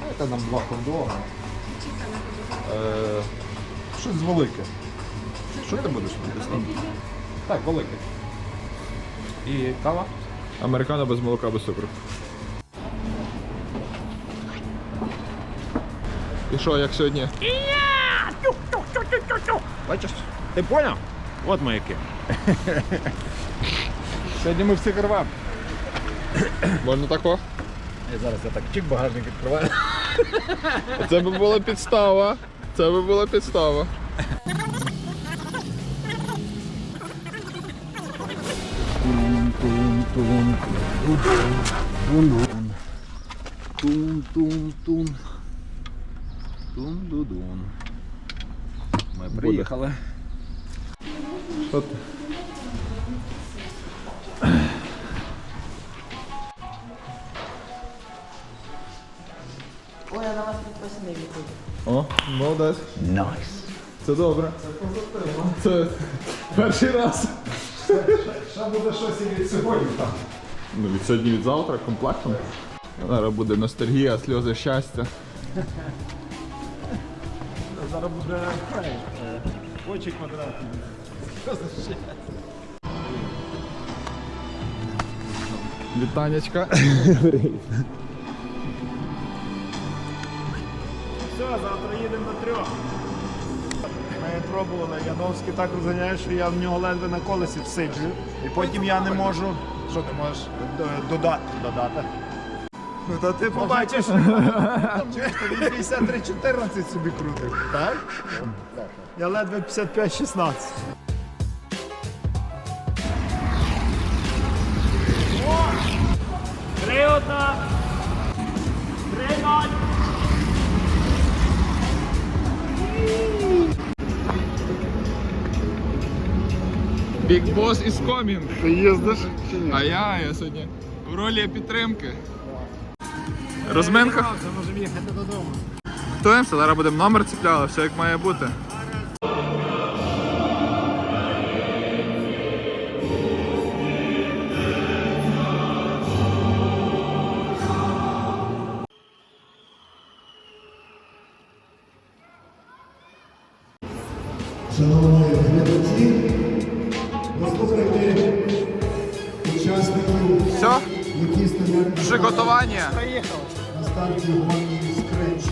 Дайте нам два хот-дога. Е, щось велике. Що ти будеш робити? Так, велике. І кава? Американо без молока, без цукру. І що, як сьогодні? Бачиш? Ти поняв? От ми які. Сьогодні ми всі рвемо. Можна тако? Я зараз я так чик багажник відкриваю. Це би була підстава. Це би була підстава. Тун-тун-тун. Тун-ду-дун. Ми приїхали. Що ти? Ой, я на вас підписаний віку. О, молодець. Найс. Це добре. Це перший раз. Ще буде щось і від сьогодні там. Ну, від сьогодні від завтра комплектом. Зараз буде ностальгія, сльози щастя. Зараз буде очі квадратні. Вітанечка. Завтра їдемо до трьох. Ми пробували, Яновський так розганяє, що я в нього ледве на колесі всиджу. І потім я не можу. Що ти можеш додати? Додати. Ну то ти побачиш. Чуєш, він 53-14 собі крутив. Так? Я ледве 55-16. Big Boss is coming. Ти їздиш? А я, я сьогодні в ролі підтримки. Розминка. Можемо їхати додому. Готуємося, зараз будемо номер ціпляли, все як має бути. Шановні глядачі, послухайте учасників, Все, які стоять приготування. на старті гонки скринч.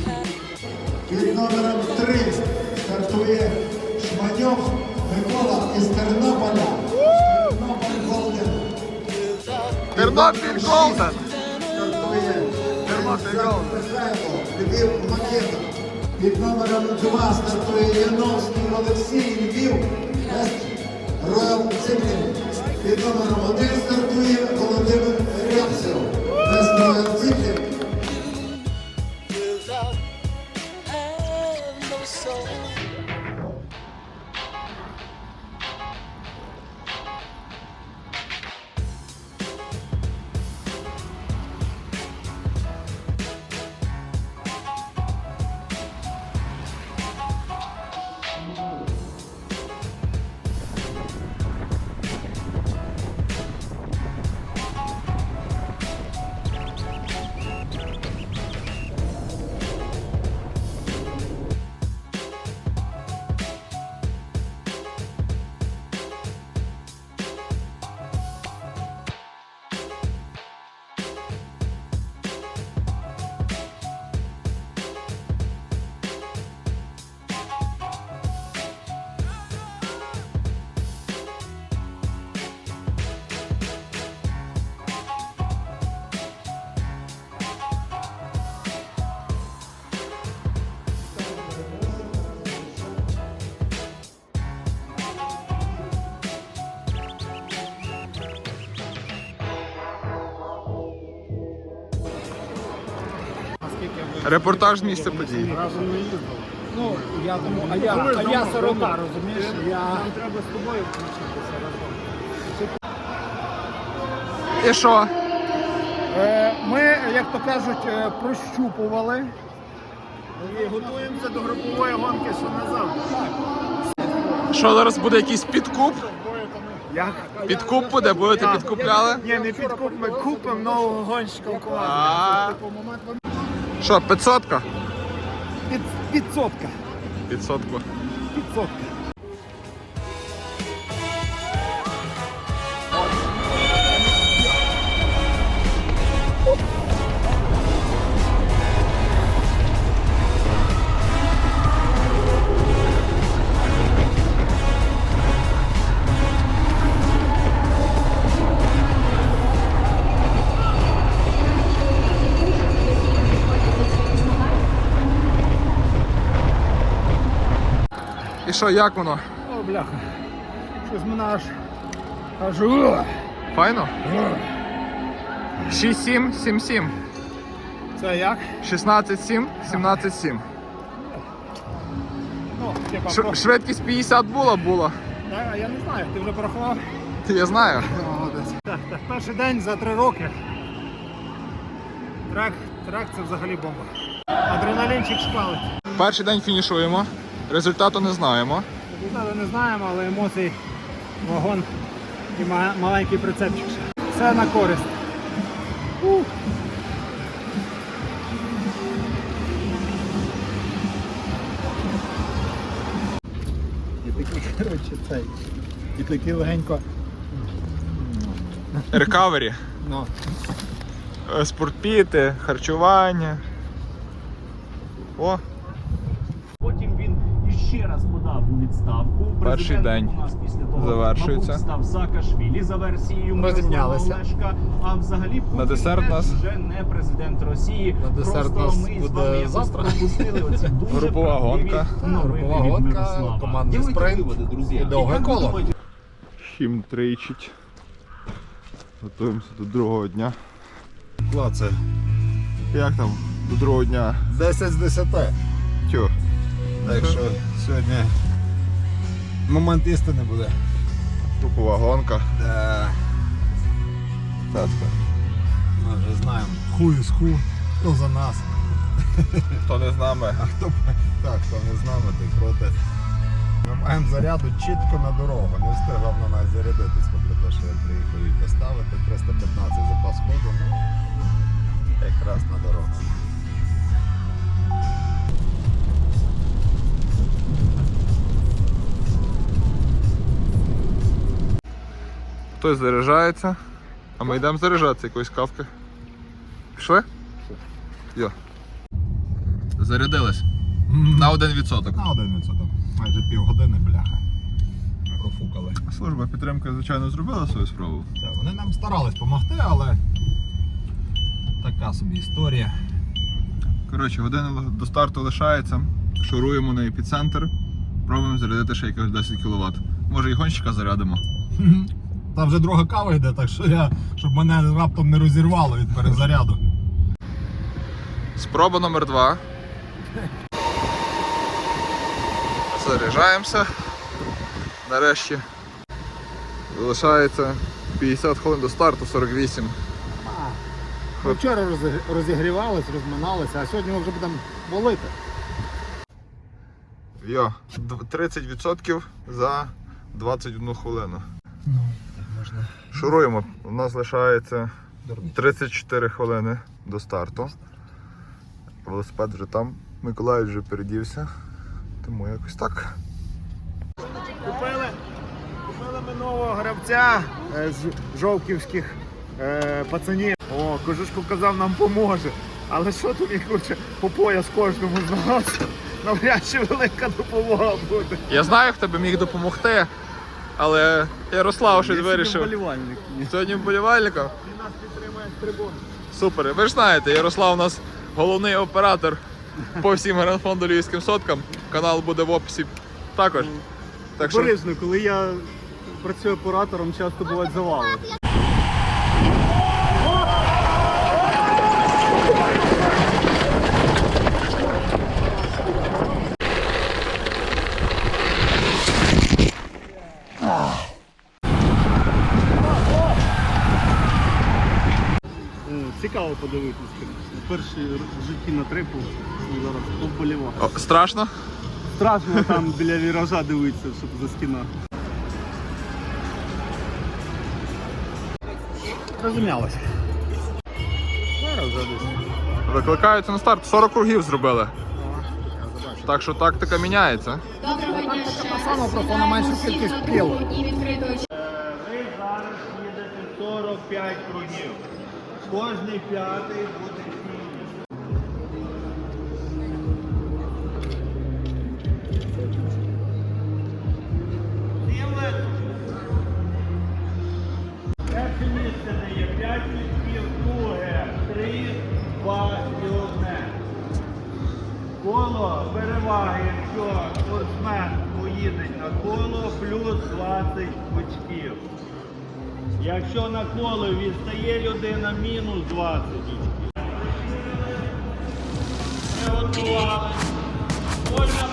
Під номером 3 стартує Шманьов Микола із Тернополя. Тернопіль Голден. Тернопіль Голден. Стартує Тернопіль Голден. Михайло Львів Макета. Під номером 2 стартує Яновський Олексій Львів. Роял Циклін. Під номером один стартує Володимир Рябцев. Вест Роял Репортаж місця подій. Ну, я тому, а я, а я 40, розумієш? Я... Треба з тобою включитися разом. І що? Е, Ми, як то кажуть, е, прощупували. І готуємося до групової гонки, що назад. Що зараз буде якийсь підкуп? Як? Підкуп буде, будете підкупляли? Ні, не підкуп, ми купимо нового гонщика у класі. А. Типу, момент Що, 500? Під, підсотка. 500. Підсотка. Що, як воно? О, бляха. Щось мене аж. Аж. Файно? 6-7, 7-7. Це як? 16-7, 17-7. Ну, типа, Ш- про... швидкість 50 була, була. я, я не знаю, ти вже порахував? Я знаю. Так, так, перший день за три роки. Трек, трек це взагалі бомба. Адреналінчик шпалить. Перший день фінішуємо. Результату не знаємо. Результати не знаємо, але емоцій вагон і маленький прицепчик. Все на користь. Ух. І такий, коротше, цей. І такий легенько. Рекавері. Ну, Е, Спортпіти, харчування. О, Потім він іще раз подав у відставку. Перший Президентом день у нас після того завершується. мабуть, став Саакашвілі за версією Розімнялися. Мирослава Олешка. А взагалі Путін десерт теж нас- вже не президент Росії. На десерт Просто нас ми з буде вами якось завтра. пропустили оці дуже Групова правдиві гонка. новини Групова від гонка, Мирослава. командний Делайте спринт выводы, друзья. і довге как вы коло. думаете, хім тричить. Готуємося до другого дня. Це Як там до другого дня? 10 з 10. Тьо. Так що сьогодні момент істини буде. Групова гонка. Да. Татка. Ми вже знаємо. Ху із ху. Хто за нас? Хто не з нами? А хто так, хто не з нами, той проти. Ми маємо заряду чітко на дорогу. Не встиг головне навіть зарядитись, попри те, що я приїхав її поставити. 315 запас ходу. Ну, якраз на дорогу. Хтось заряджається, а ми йдемо заряджатися якоїсь кавки. Пішли? Йо. Зарядились. На 1%. На один відсоток. Майже півгодини, бляха. Профукали. Служба підтримки, звичайно, зробила свою справу. Так, вони нам старались допомогти, але така собі історія. Коротше, година до старту лишається. Шуруємо на епіцентр. Пробуємо зарядити ще якось 10 кВт. Може і гонщика зарядимо. Там вже друга кава йде, так що я, щоб мене раптом не розірвало від перезаряду. Спроба номер два. Заряджаємося. Нарешті. Залишається 50 хвилин до старту, 48. Ми вчора розігрівались, розминалися, а сьогодні ми вже будемо волити. Йо, 30% за 21 хвилину. Можна. Шуруємо. У нас лишається 34 хвилини до старту. Велосипед вже там. Миколай вже передівся. Тому якось так. Купили, купили ми нового гравця е, з жовківських е, пацанів. О, кожушку казав, нам поможе. Але що тобі куча по пояс кожному з нас? Навряд чи велика допомога буде. Я знаю, хто би міг допомогти, але Ярослав щось вирішив. Вболівальник. Сьогодні вболівальника. Він нас підтримує з трибун. Супер. Ви ж знаєте, Ярослав у нас головний оператор по всім гранфонду Львівським соткам. Канал буде в описі також. Так що Борисно, коли я працюю оператором, часто бувають завали. Е, Цікаво подивитися. Перший в житті на трипу ну, зараз повболівав. О, страшно. Страшно там біля віража дивитися, щоб за скіна. Розумілося. Зараз вже десь. Викликаються на старт. 40 кругів зробили. Так що тактика міняється. Так само просто на меншу кількість кіл. Ви зараз їдете 45 кругів. Кожний п'ятий буде фініш. Перше місце дає 5 міськів, друге 3, 2 і 1. Коло переваги, якщо спортсмен поїде на коло, плюс 20 очків. Якщо на коло відстає людина, мінус 20 ми Приготували. Можна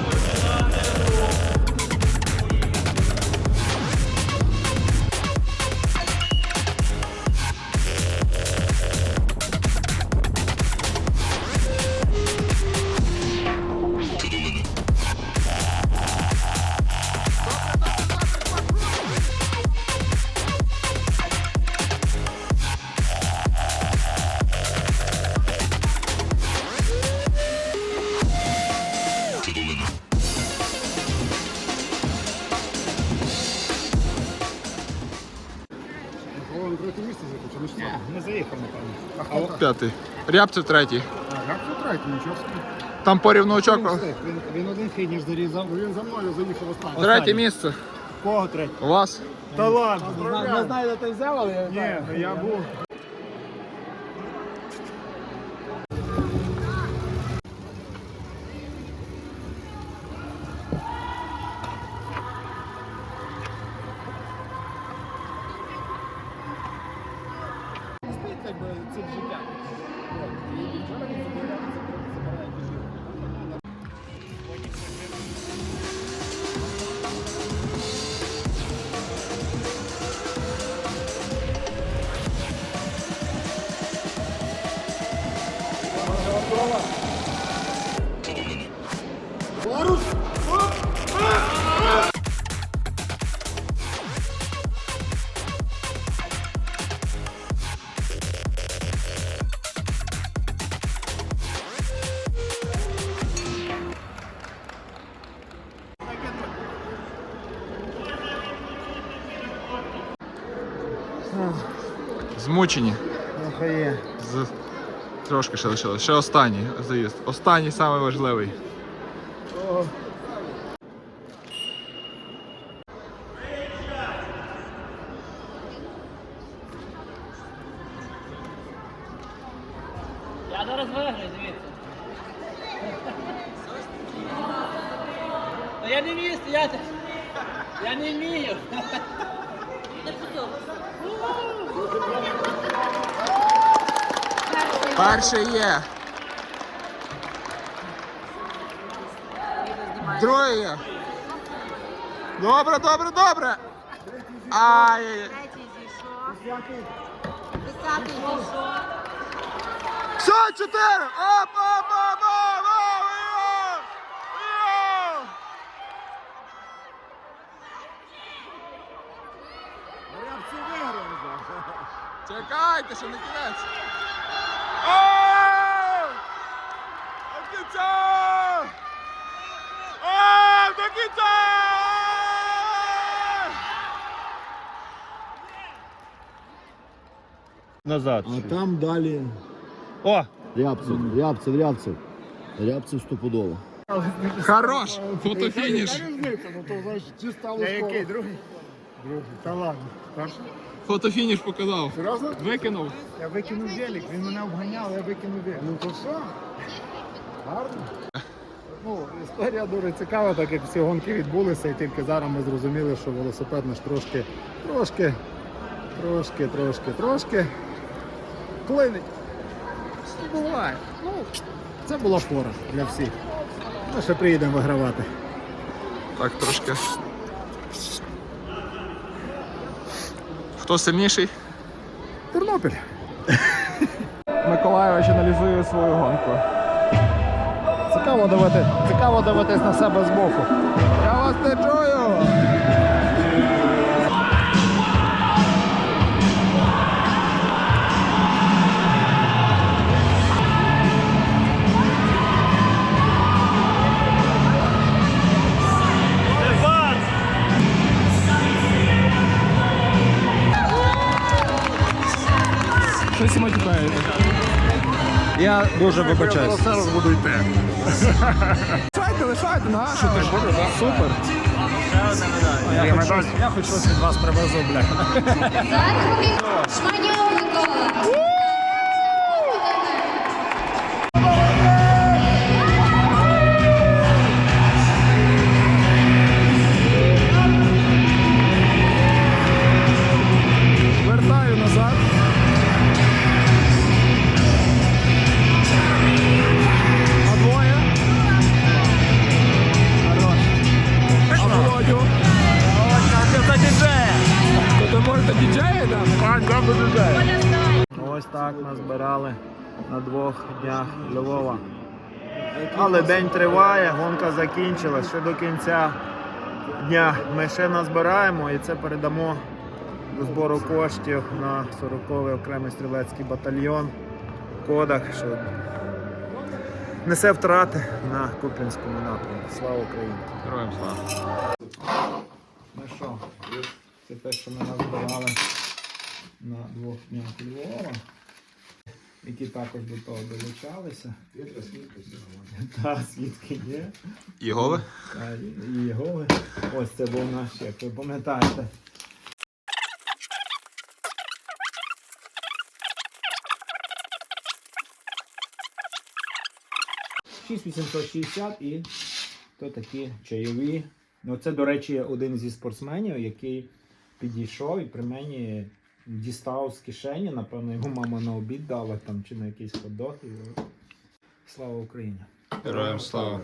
П'ятий. Рябцев третій. А як це третій, нічого собі. Там порівну очок. Він, він один фініш зарізав. Він за мною заїхав останній. Третє місце. Кого третє? У вас? Та ладно. Не знаю, де ти взяв, але я Ні, я був. Змучені. З... Трошки ще лишилось. Ще останній заїзд. Останній самий важливий. Я зараз виграю, дивіться. Та я не вмію стояти. Я не вмію. Перший є. Другий є. Добре, добре, добре. Ай. Десятий зійшов. Все, чотири! Оп, оп, оп, оп, оп! Чекайте, що не кінець. О! До кінця! О, до кінця! Назад. А там далі О! Рябцев, Рябцев, Рябцев. Рябцев стопудово. Хорош! Фотофініш. Ну то знаєш, чи стало Я який, другий? Другий. Та ладно. Перший? Фотофініш показав. Серйозно? Викинув. Я викинув велик, він мене обганяв, я викинув велик. Ну то все. Гарно. Ну, історія дуже цікава, так як всі гонки відбулися, і тільки зараз ми зрозуміли, що велосипед наш трошки, трошки, трошки, трошки, трошки клинить. Ну, Буває. Ну, це була фора для всіх. Ми ще приїдемо вигравати. Так, трошки. Хто сильніший? Тернопіль. Миколаєвич аналізує свою гонку. Цікаво дивитись, цікаво дивитись на себе збоку. Я вас не чую! Я дуже вибачаюсь. Зараз буду йти. Лишайте, лишайте, а? що ти Супер. Я, хочу, я хочу від вас привезу, бля. Шманьов Микола. На двох днях Львова. Але день триває, гонка закінчилась. Ще до кінця дня ми ще назбираємо і це передамо до збору коштів на 40-й окремий стрілецький батальйон Кодах, що несе втрати на Куп'янському напрямку. Слава Україні! Героям слава. Ну що, це те, що ми назбирали на двох днях Львова, які також до того долучалися. Так, свідки є. Єгови? Та, і- І Єгови. Ось це був наш, як ви пам'ятаєте. Шість 860 і то такі чайові. Ну, це, до речі, один зі спортсменів, який підійшов і при мені дістав з кишені. Напевно, його мама на обід дала там чи на якийсь ходок. І... Слава Україні! Героям слава.